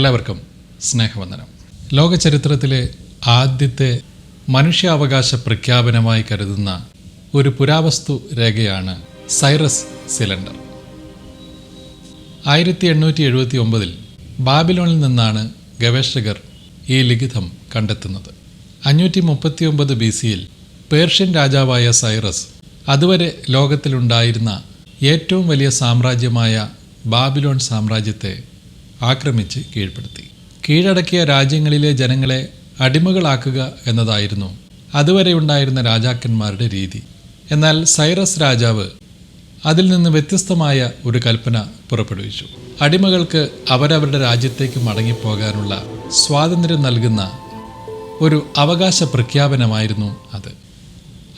എല്ലാവർക്കും സ്നേഹവന്ദനം. ലോക ചരിത്രത്തിലെ ആദ്യത്തെ മനുഷ്യാവകാശ പ്രഖ്യാപനമായി കരുതുന്ന ഒരു പുരാവസ്തു രേഖയാണ് സൈറസ് സിലിണ്ടർ. ആയിരത്തി എണ്ണൂറ്റി എഴുപത്തി ഒമ്പതിൽ ബാബിലോണിൽ നിന്നാണ് ഗവേഷകർ ഈ ലിഖിതം കണ്ടെത്തുന്നത്. അഞ്ഞൂറ്റി മുപ്പത്തി ഒമ്പത് ബി സിയിൽ പേർഷ്യൻ രാജാവായ സൈറസ് അതുവരെ ലോകത്തിലുണ്ടായിരുന്ന ഏറ്റവും വലിയ സാമ്രാജ്യമായ ബാബിലോൺ സാമ്രാജ്യത്തെ ആക്രമിച്ച് കീഴ്പ്പെടുത്തി. കീഴടക്കിയ രാജ്യങ്ങളിലെ ജനങ്ങളെ അടിമകളാക്കുക എന്നതായിരുന്നു അതുവരെ ഉണ്ടായിരുന്ന രാജാക്കന്മാരുടെ രീതി. എന്നാൽ സൈറസ് രാജാവ് അതിൽ നിന്ന് വ്യത്യസ്തമായ ഒരു കൽപ്പന പുറപ്പെടുവിച്ചു. അടിമകൾക്ക് അവരവരുടെ രാജ്യത്തേക്ക് മടങ്ങിപ്പോകാനുള്ള സ്വാതന്ത്ര്യം നൽകുന്ന ഒരു അവകാശ പ്രഖ്യാപനമായിരുന്നു അത്.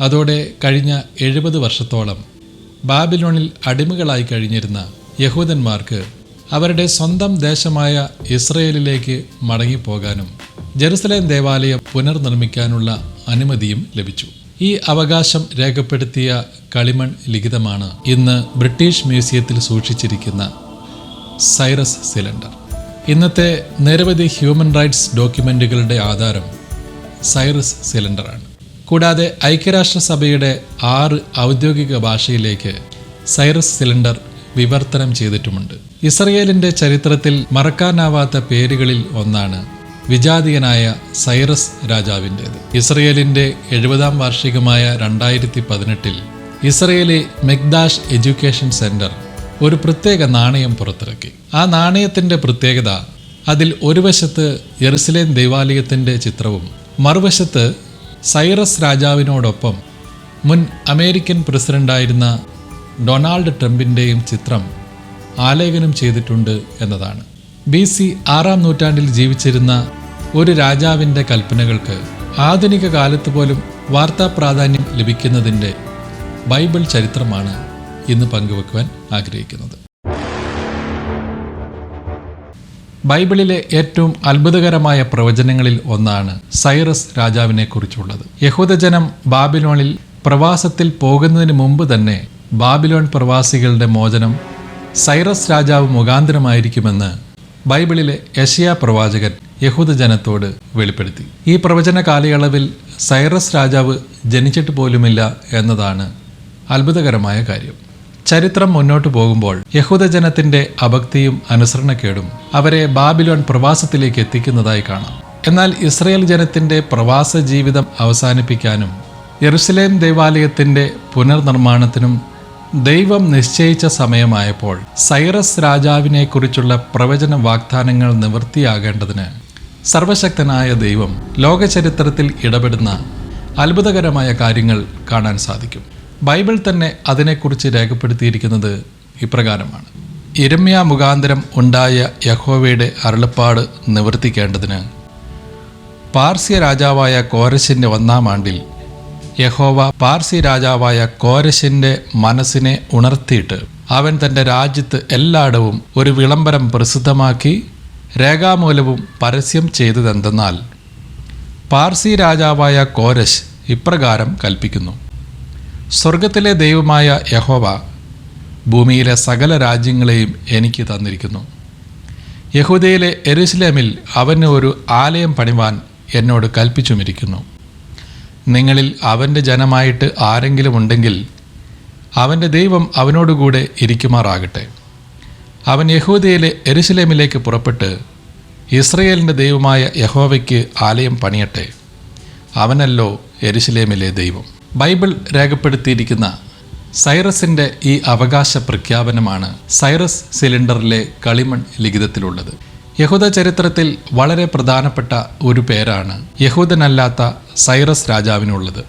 അതോടെ കഴിഞ്ഞ എഴുപത് വർഷത്തോളം ബാബിലോണിൽ അടിമകളായി കഴിഞ്ഞിരുന്ന യഹൂദന്മാർക്ക് അവരുടെ സ്വന്തം ദേശമായ ഇസ്രയേലിലേക്ക് മടങ്ങിപ്പോകാനും ജെറുസലേം ദേവാലയം പുനർനിർമ്മിക്കാനുള്ള അനുമതിയും ലഭിച്ചു. ഈ അവകാശം രേഖപ്പെടുത്തിയ കളിമൺ ലിഖിതമാണ് ഇന്ന് ബ്രിട്ടീഷ് മ്യൂസിയത്തിൽ സൂക്ഷിച്ചിരിക്കുന്ന സൈറസ് സിലിണ്ടർ. ഇന്നത്തെ നിരവധി ഹ്യൂമൻ റൈറ്റ്സ് ഡോക്യുമെന്റുകളുടെ ആധാരം സൈറസ് സിലിണ്ടറാണ്. കൂടാതെ ഐക്യരാഷ്ട്രസഭയുടെ ആറ് ഔദ്യോഗിക ഭാഷയിലേക്ക് സൈറസ് സിലിണ്ടർ വിവർത്തനം ചെയ്തിട്ടുമുണ്ട്. ഇസ്രയേലിന്റെ ചരിത്രത്തിൽ മറക്കാനാവാത്ത പേരുകളിൽ ഒന്നാണ് വിജാതീയനായ സൈറസ് രാജാവിന്റേത്. ഇസ്രയേലിന്റെ എഴുപതാം വാർഷികമായ രണ്ടായിരത്തി പതിനെട്ടിൽ ഇസ്രയേലി മെഗ്ദാഷ് എഡ്യൂക്കേഷൻ സെന്റർ ഒരു പ്രത്യേക നാണയം പുറത്തിറക്കി. ആ നാണയത്തിന്റെ പ്രത്യേകത അതിൽ ഒരു വശത്ത് യെറുസലേം ദൈവാലയത്തിന്റെ ചിത്രവും മറുവശത്ത് സൈറസ് രാജാവിനോടൊപ്പം മുൻ അമേരിക്കൻ പ്രസിഡന്റായിരുന്ന ഡൊണാൾഡ് ട്രംപിന്റെയും ചിത്രം ആലേഖനം ചെയ്തിട്ടുണ്ട് എന്നതാണ്. ബി സി ആറാം നൂറ്റാണ്ടിൽ ജീവിച്ചിരുന്ന ഒരു രാജാവിന്റെ കൽപ്പനകൾക്ക് ആധുനിക കാലത്ത് പോലും വാർത്താ പ്രാധാന്യം ലഭിക്കുന്നതിന്റെ ബൈബിൾ ചരിത്രമാണ് ഇന്ന് പങ്കുവെക്കുവാൻ ആഗ്രഹിക്കുന്നത്. ബൈബിളിലെ ഏറ്റവും അത്ഭുതകരമായ പ്രവചനങ്ങളിൽ ഒന്നാണ് സൈറസ് രാജാവിനെ കുറിച്ചുള്ളത്. യഹൂദജനം ബാബിലോണിൽ പ്രവാസത്തിൽ പോകുന്നതിന് മുമ്പ് തന്നെ ബാബിലോൺ പ്രവാസികളുടെ മോചനം സൈറസ് രാജാവ് മുഖാന്തരമായിരിക്കുമെന്ന് ബൈബിളിലെ യശയ പ്രവാചകൻ യഹൂദജനത്തോട് വെളിപ്പെടുത്തി. ഈ പ്രവചന കാലയളവിൽ സൈറസ് രാജാവ് ജനിച്ചിട്ട് പോലുമില്ല എന്നതാണ് അത്ഭുതകരമായ കാര്യം. ചരിത്രം മുന്നോട്ടു പോകുമ്പോൾ യഹൂദജനത്തിന്റെ അഭക്തിയും അനുസരണക്കേടും അവരെ ബാബിലോൺ പ്രവാസത്തിലേക്ക് എത്തിക്കുന്നതായി കാണാം. എന്നാൽ ഇസ്രയേൽ ജനത്തിന്റെ പ്രവാസ ജീവിതം അവസാനിപ്പിക്കാനും യെറുസലേം ദേവാലയത്തിന്റെ പുനർനിർമ്മാണത്തിനും ദൈവം നിശ്ചയിച്ച സമയമായപ്പോൾ സൈറസ് രാജാവിനെ കുറിച്ചുള്ള പ്രവചന വാഗ്ദാനങ്ങൾ നിവൃത്തിയാകേണ്ടതിന് സർവശക്തനായ ദൈവം ലോകചരിത്രത്തിൽ ഇടപെടുന്ന അത്ഭുതകരമായ കാര്യങ്ങൾ കാണാൻ സാധിക്കും. ബൈബിൾ തന്നെ അതിനെക്കുറിച്ച് രേഖപ്പെടുത്തിയിരിക്കുന്നത് ഇപ്രകാരമാണ്. ഇരമ്യ മുഖാന്തരം ഉണ്ടായ യഹോവയുടെ അരുളപ്പാട് നിവർത്തിക്കേണ്ടതിന് പാർസ്യ രാജാവായ കോരശിന്റെ ഒന്നാം ആണ്ടിൽ യഹോവ പാർസി രാജാവായ കോരശിന്റെ മനസ്സിനെ ഉണർത്തിയിട്ട് അവൻ തന്റെ രാജ്യത്ത് എല്ലായിടവും ഒരു വിളംബരം പ്രസിദ്ധമാക്കി രേഖാമൂലവും പരസ്യം ചെയ്തതെന്തെന്നാൽ പാർസി രാജാവായ കോരശ് ഇപ്രകാരം കൽപ്പിക്കുന്നു. സ്വർഗത്തിലെ ദൈവമായ യഹോവ ഭൂമിയിലെ സകല രാജ്യങ്ങളെയും എനിക്ക് തന്നിരിക്കുന്നു. യഹൂദയിലെ എരുസലേമിൽ അവന് ഒരു ആലയം പണിവാൻ എന്നോട് കൽപ്പിച്ചുമിരിക്കുന്നു. നിങ്ങളിൽ അവന്റെ ജനമായിട്ട് ആരെങ്കിലും ഉണ്ടെങ്കിൽ അവന്റെ ദൈവം അവനോടുകൂടെ ഇരിക്കുമാറാകട്ടെ. അവൻ യഹൂദയിലെ എരുസലേമിലേക്ക് പുറപ്പെട്ട് ഇസ്രയേലിന്റെ ദൈവമായ യഹോവയ്ക്ക് ആലയം പണിയട്ടെ. അവനല്ലോ എരുസലേമിലെ ദൈവം. ബൈബിൾ രേഖപ്പെടുത്തിയിരിക്കുന്ന സൈറസിന്റെ ഈ അവകാശ പ്രഖ്യാപനമാണ് സൈറസ് സിലിണ്ടറിലെ കളിമൺ ലിഖിതത്തിലുള്ളത്. യഹൂദ ചരിത്രത്തിൽ വളരെ പ്രധാനപ്പെട്ട ഒരു പേരാണ് യഹൂദനല്ലാത്ത സൈറസ് രാജാവിനുള്ളത്.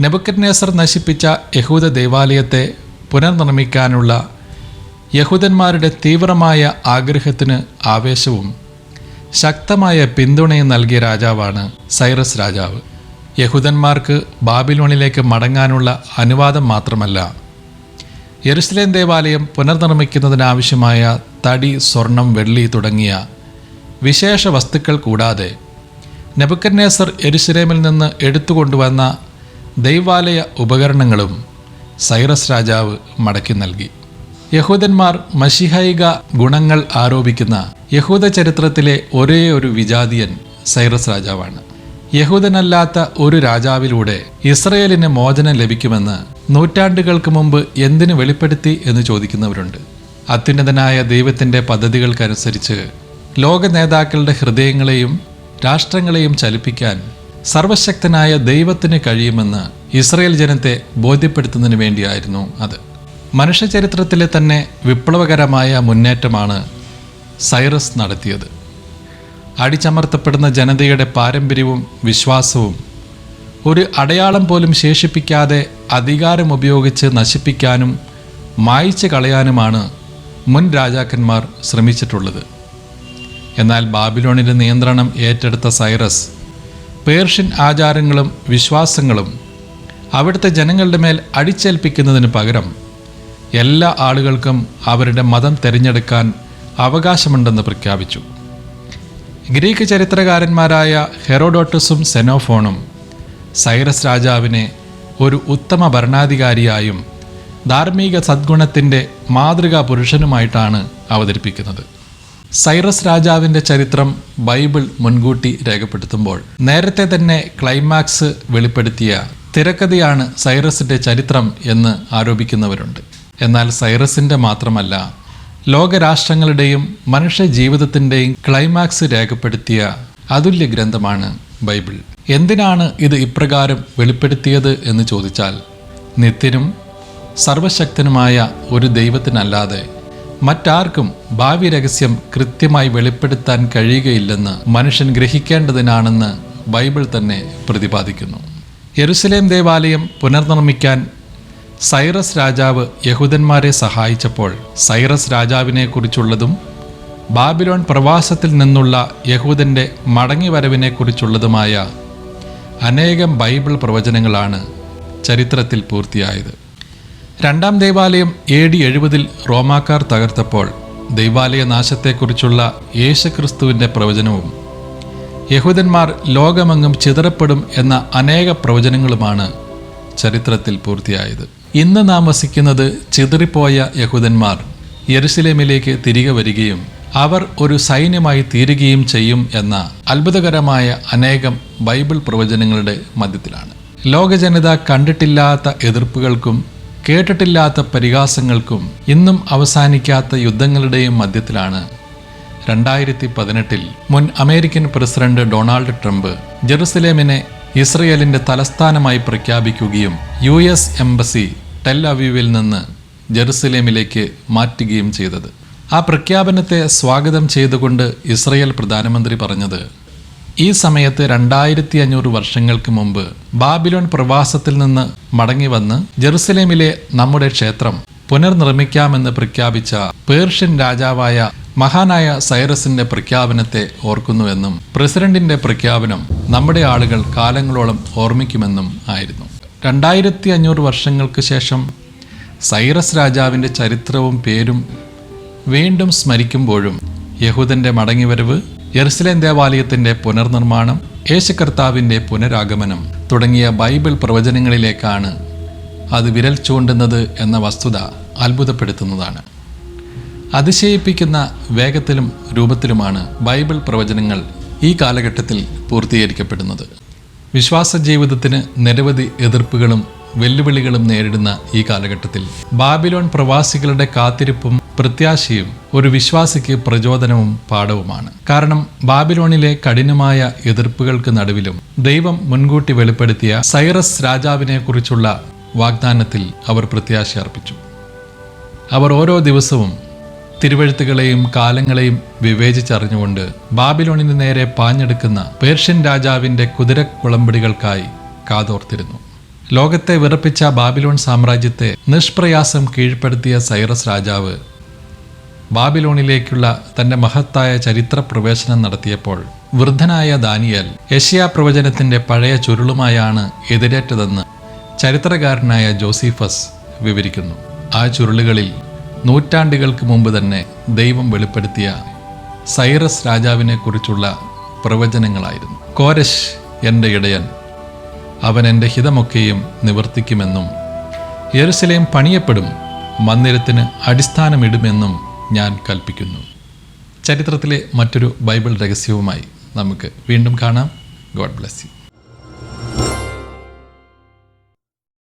നെബുക്കറ്റ്നേസർ നശിപ്പിച്ച യഹൂദ ദേവാലയത്തെ പുനർനിർമ്മിക്കാനുള്ള യഹൂദന്മാരുടെ തീവ്രമായ ആഗ്രഹത്തിന് ആവേശവും ശക്തമായ പിന്തുണയും നൽകിയ രാജാവാണ് സൈറസ് രാജാവ്. യഹൂദന്മാർക്ക് ബാബിലോണിലേക്ക് മടങ്ങാനുള്ള അനുവാദം മാത്രമല്ല യെറുസലേം ദേവാലയം പുനർനിർമ്മിക്കുന്നതിനാവശ്യമായ തടി സ്വർണം വെള്ളി തുടങ്ങിയ വിശേഷ വസ്തുക്കൾ കൂടാതെ നെബുക്കന്നേസർ എരുസലേമിൽ നിന്ന് എടുത്തുകൊണ്ടുവന്ന ദൈവാലയ ഉപകരണങ്ങളും സൈറസ് രാജാവ് മടക്കി നൽകി. യഹൂദന്മാർ മഷിഹൈക ഗുണങ്ങൾ ആരോപിക്കുന്ന യഹൂദ ചരിത്രത്തിലെ ഒരേ ഒരു വിജാതിയൻ സൈറസ് രാജാവാണ്. യഹൂദനല്ലാത്ത ഒരു രാജാവിലൂടെ ഇസ്രയേലിന് മോചനം ലഭിക്കുമെന്ന് നൂറ്റാണ്ടുകൾക്ക് മുമ്പ് എന്തിനു വെളിപ്പെടുത്തി എന്ന് ചോദിക്കുന്നവരുണ്ട്. അത്യുന്നതനായ ദൈവത്തിന്റെ പദ്ധതികൾക്കനുസരിച്ച് ലോക നേതാക്കളുടെ ഹൃദയങ്ങളെയും രാഷ്ട്രങ്ങളെയും ചലിപ്പിക്കാൻ സർവശക്തനായ ദൈവത്തിന് കഴിയുമെന്ന് ഇസ്രയേൽ ജനത്തെ ബോധ്യപ്പെടുത്തുന്നതിന് വേണ്ടിയായിരുന്നു അത്. മനുഷ്യചരിത്രത്തിലെ തന്നെ വിപ്ലവകരമായ മുന്നേറ്റമാണ് സൈറസ് നടത്തിയത്. അടിച്ചമർത്തപ്പെടുന്ന ജനതയുടെ പാരമ്പര്യവും വിശ്വാസവും ഒരു അടയാളം പോലും ശേഷിപ്പിക്കാതെ അധികാരം ഉപയോഗിച്ച് നശിപ്പിക്കാനും മായ്ച്ചു കളയാനുമാണ് മുൻ രാജാക്കന്മാർ ശ്രമിച്ചിട്ടുള്ളത്. എന്നാൽ ബാബിലോണിന്റെ നിയന്ത്രണം ഏറ്റെടുത്ത സൈറസ് പേർഷ്യൻ ആചാരങ്ങളും വിശ്വാസങ്ങളും അവിടുത്തെ ജനങ്ങളുടെ മേൽ അടിച്ചേൽപ്പിക്കുന്നതിന് പകരം എല്ലാ ആളുകൾക്കും അവരുടെ മതം തിരഞ്ഞെടുക്കാൻ അവകാശമുണ്ടെന്ന് പ്രഖ്യാപിച്ചു. ഗ്രീക്ക് ചരിത്രകാരന്മാരായ ഹെറോഡോട്ടസും സെനോഫോണും സൈറസ് രാജാവിനെ ഒരു ഉത്തമ ഭരണാധികാരിയായും ധാർമ്മിക സദ്ഗുണത്തിന്റെ മാതൃകാ പുരുഷനുമായിട്ടാണ് അവതരിപ്പിക്കുന്നത്. സൈറസ് രാജാവിന്റെ ചരിത്രം ബൈബിൾ മുൻകൂട്ടി രേഖപ്പെടുത്തുമ്പോൾ നേരത്തെ തന്നെ ക്ലൈമാക്സ് വെളിപ്പെടുത്തിയ തിരക്കഥയാണ് സൈറസിന്റെ ചരിത്രം എന്ന് ആരോപിക്കുന്നവരുണ്ട്. എന്നാൽ സൈറസിന്റെ മാത്രമല്ല ലോകരാഷ്ട്രങ്ങളുടെയും മനുഷ്യ ജീവിതത്തിന്റെയും ക്ലൈമാക്സ് രേഖപ്പെടുത്തിയ അതുല്യ ഗ്രന്ഥമാണ് ബൈബിൾ. എന്തിനാണ് ഇത് ഇപ്രകാരം വെളിപ്പെടുത്തിയത് എന്ന് ചോദിച്ചാൽ നിത്യനും സർവശക്തനുമായ ഒരു ദൈവത്തിനല്ലാതെ മറ്റാർക്കും ഭാവി രഹസ്യം കൃത്യമായി വെളിപ്പെടുത്താൻ കഴിയുകയില്ലെന്ന് മനുഷ്യൻ ഗ്രഹിക്കേണ്ടതിനാണെന്ന് ബൈബിൾ തന്നെ പ്രതിപാദിക്കുന്നു. യെരുസലേം ദേവാലയം പുനർനിർമ്മിക്കാൻ സൈറസ് രാജാവ് യഹൂദന്മാരെ സഹായിച്ചപ്പോൾ സൈറസ് രാജാവിനെ കുറിച്ചുള്ളതും ബാബിലോൺ പ്രവാസത്തിൽ നിന്നുള്ള യഹൂദന്റെ മടങ്ങിവരവിനെക്കുറിച്ചുള്ളതുമായ അനേകം ബൈബിൾ പ്രവചനങ്ങളാണ് ചരിത്രത്തിൽ പൂർത്തിയായത്. രണ്ടാം ദേവാലയം എ ഡി എഴുപതിൽ റോമാക്കാർ തകർത്തപ്പോൾ ദൈവാലയ നാശത്തെക്കുറിച്ചുള്ള യേശുക്രിസ്തുവിന്റെ പ്രവചനവും യഹൂദന്മാർ ലോകമെങ്ങും ചിതറപ്പെടും എന്ന അനേക പ്രവചനങ്ങളുമാണ് ചരിത്രത്തിൽ പൂർത്തിയായത്. ഇന്ന് നാം വസിക്കുന്നത് ചിതറിപ്പോയ യഹൂദന്മാർ യെരുസലേമിലേക്ക് തിരികെ വരികയും അവർ ഒരു സൈന്യമായി തീരുകയും ചെയ്യും എന്ന അത്ഭുതകരമായ അനേകം ബൈബിൾ പ്രവചനങ്ങളുടെ മധ്യത്തിലാണ്. ലോകജനത കണ്ടിട്ടില്ലാത്ത എതിർപ്പുകൾക്കും കേട്ടിട്ടില്ലാത്ത പരിഹാസങ്ങൾക്കും ഇന്നും അവസാനിക്കാത്ത യുദ്ധങ്ങളുടെയും മധ്യത്തിലാണ്. രണ്ടായിരത്തി പതിനെട്ടിൽ മുൻ അമേരിക്കൻ പ്രസിഡന്റ് ഡൊണാൾഡ് ട്രംപ് ജെറുസലേമിനെ ഇസ്രയേലിന്റെ തലസ്ഥാനമായി പ്രഖ്യാപിക്കുകയും യു എസ് എംബസി ടെൽ അവീവിൽ നിന്ന് ജെറുസലേമിലേക്ക് മാറ്റുകയും ചെയ്തത്. ആ പ്രഖ്യാപനത്തെ സ്വാഗതം ചെയ്തുകൊണ്ട് ഇസ്രയേൽ പ്രധാനമന്ത്രി പറഞ്ഞത് ഈ സമയത്ത് രണ്ടായിരത്തി അഞ്ഞൂറ് വർഷങ്ങൾക്ക് മുമ്പ് ബാബിലോൺ പ്രവാസത്തിൽ നിന്ന് മടങ്ങി വന്ന് ജെറുസലേമിലെ നമ്മുടെ ക്ഷേത്രം പുനർനിർമ്മിക്കാമെന്ന് പ്രഖ്യാപിച്ച പേർഷ്യൻ രാജാവായ മഹാനായ സൈറസിന്റെ പ്രഖ്യാപനത്തെ ഓർക്കുന്നുവെന്നും പ്രസിഡന്റിന്റെ പ്രഖ്യാപനം നമ്മുടെ ആളുകൾ കാലങ്ങളോളം ഓർമ്മിക്കുമെന്നും ആയിരുന്നു. രണ്ടായിരത്തി അഞ്ഞൂറ് വർഷങ്ങൾക്ക് ശേഷം സൈറസ് രാജാവിന്റെ ചരിത്രവും പേരും വീണ്ടും സ്മരിക്കുമ്പോഴും യഹൂദന്റെ മടങ്ങിവരവ് യെറുസലേം ദേവാലയത്തിന്റെ പുനർനിർമ്മാണം യേശുകർത്താവിന്റെ പുനരാഗമനം തുടങ്ങിയ ബൈബിൾ പ്രവചനങ്ങളിലേക്കാണ് അത് വിരൽ ചൂണ്ടുന്നത് എന്ന വസ്തുത അത്ഭുതപ്പെടുത്തുന്നതാണ്. അതിശയിപ്പിക്കുന്ന വേഗത്തിലും രൂപത്തിലുമാണ് ബൈബിൾ പ്രവചനങ്ങൾ ഈ കാലഘട്ടത്തിൽ പൂർത്തീകരിക്കപ്പെടുന്നത്. വിശ്വാസ ജീവിതത്തിന് നിരവധി എതിർപ്പുകളും വെല്ലുവിളികളും നേരിടുന്ന ഈ കാലഘട്ടത്തിൽ ബാബിലോൺ പ്രവാസികളുടെ കാത്തിരിപ്പും പ്രത്യാശയും ഒരു വിശ്വാസിക്ക് പ്രചോദനവും പാഠവുമാണ്. കാരണം ബാബിലോണിലെ കഠിനമായ എതിർപ്പുകൾക്ക് നടുവിലും ദൈവം മുൻകൂട്ടി വെളിപ്പെടുത്തിയ സൈറസ് രാജാവിനെ കുറിച്ചുള്ള വാഗ്ദാനത്തിൽ അവർ പ്രത്യാശ അർപ്പിച്ചു അവർ ഓരോ ദിവസവും തിരുവഴുത്തുകളെയും കാലങ്ങളെയും വിവേചിച്ചറിഞ്ഞുകൊണ്ട് ബാബിലോണിന് നേരെ പാഞ്ഞെടുക്കുന്ന പേർഷ്യൻ രാജാവിന്റെ കുതിരക്കുളമ്പടികൾക്കായി കാതോർത്തിരുന്നു. ലോകത്തെ വിറപ്പിച്ച ബാബിലോൺ സാമ്രാജ്യത്തെ നിഷ്പ്രയാസം കീഴ്പ്പെടുത്തിയ സൈറസ് രാജാവ് ബാബിലോണിലേക്കുള്ള തന്റെ മഹത്തായ ചരിത്ര പ്രവേശനം നടത്തിയപ്പോൾ വൃദ്ധനായ ദാനിയൽ യഷ്യാ പ്രവചനത്തിന്റെ പഴയ ചുരുളുമായാണ് എതിരേറ്റതെന്ന് ചരിത്രകാരനായ ജോസീഫസ് വിവരിക്കുന്നു. ആ ചുരുളുകളിൽ നൂറ്റാണ്ടുകൾക്ക് മുമ്പ് തന്നെ ദൈവം വെളിപ്പെടുത്തിയ സൈറസ് രാജാവിനെ കുറിച്ചുള്ള പ്രവചനങ്ങളായിരുന്നു. കോരശ് എന്റെ ഇടയൻ അവൻ എന്റെ ഹിതമൊക്കെയും നിവർത്തിക്കുമെന്നും യെരുസലേം പണിയപ്പെടും മന്ദിരത്തിന് അടിസ്ഥാനമിടുമെന്നും ഞാൻ കൽപ്പിക്കുന്നു. ചരിത്രത്തിലെ മറ്റൊരു ബൈബിൾ രഹസ്യവുമായി നമുക്ക് വീണ്ടും കാണാം. God bless you.